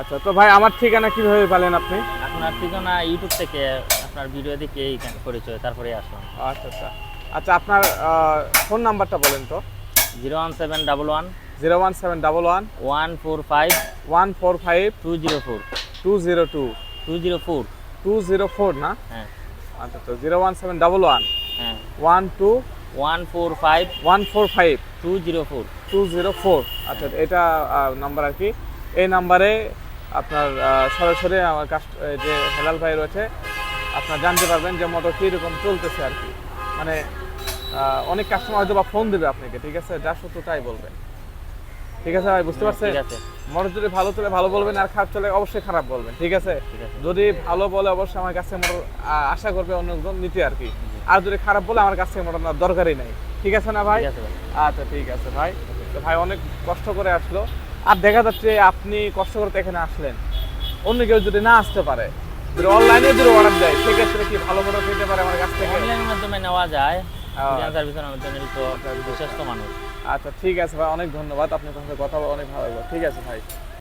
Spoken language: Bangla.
আচ্ছা তো ভাই আমার ঠিকানা কীভাবে পেলেন আপনি? আপনার ঠিকানা ইউটিউব থেকে আপনার ভিডিও দেখে এই পরিচয় তারপরে আসলাম। আচ্ছা আচ্ছা। আচ্ছা আপনার ফোন নাম্বারটা বলেন তো। Zero one seven double one. Zero one seven double one. One four five. One four five. Two zero four. Two zero two. Two zero four. Two zero four না? হ্যাঁ। আচ্ছা তো zero one seven double one. হ্যাঁ। One two. One four five. One four five. Two zero four. Two zero four. আচ্ছা এটা নাম্বার আর কি। এই নাম্বারে আপনার সরাসরি আমার কাস্ট যে হেলাল ভাই রয়েছে আপনার জানতে পারবেন যে মোটর কীরকম চলতেছে আর কি। মানে অনেক কাস্টমার হয়তো বা ফোন দেবে আপনাকে ঠিক আছে? যা সত্য তাই বলবেন। ঠিক আছে ভাই বুঝতে পারছেন? মোটর যদি ভালো চলে ভালো বলবেন আর খারাপ চলে অবশ্যই খারাপ বলবেন ঠিক আছে? যদি ভালো বলে অবশ্যই আমার কাছে মোটর আশা করবে অন্যজন নিতে আর কি। আর যদি খারাপ বলে আমার কাছে মোটর দরকারই নাই। ঠিক আছে না ভাই? আচ্ছা ঠিক আছে ভাই। ভাই অনেক কষ্ট করে আসলো। আর দেখা যাচ্ছে আপনি কষ্ট করতে এখানে আসলেন। অন্য কেউ যদি না আসতে পারে অনলাইনে যদি অর্ডার দেয় সেক্ষেত্রে কি ভালো করে পেতে পারে আমার কাছ থেকে? অনলাইনের মাধ্যমে নেওয়া যায় তো বিশ্বস্ত মানুষ। আচ্ছা ঠিক আছে ভাই অনেক ধন্যবাদ। আপনার সাথে কথা বলে অনেক ভালো লাগল। ঠিক আছে ভাই।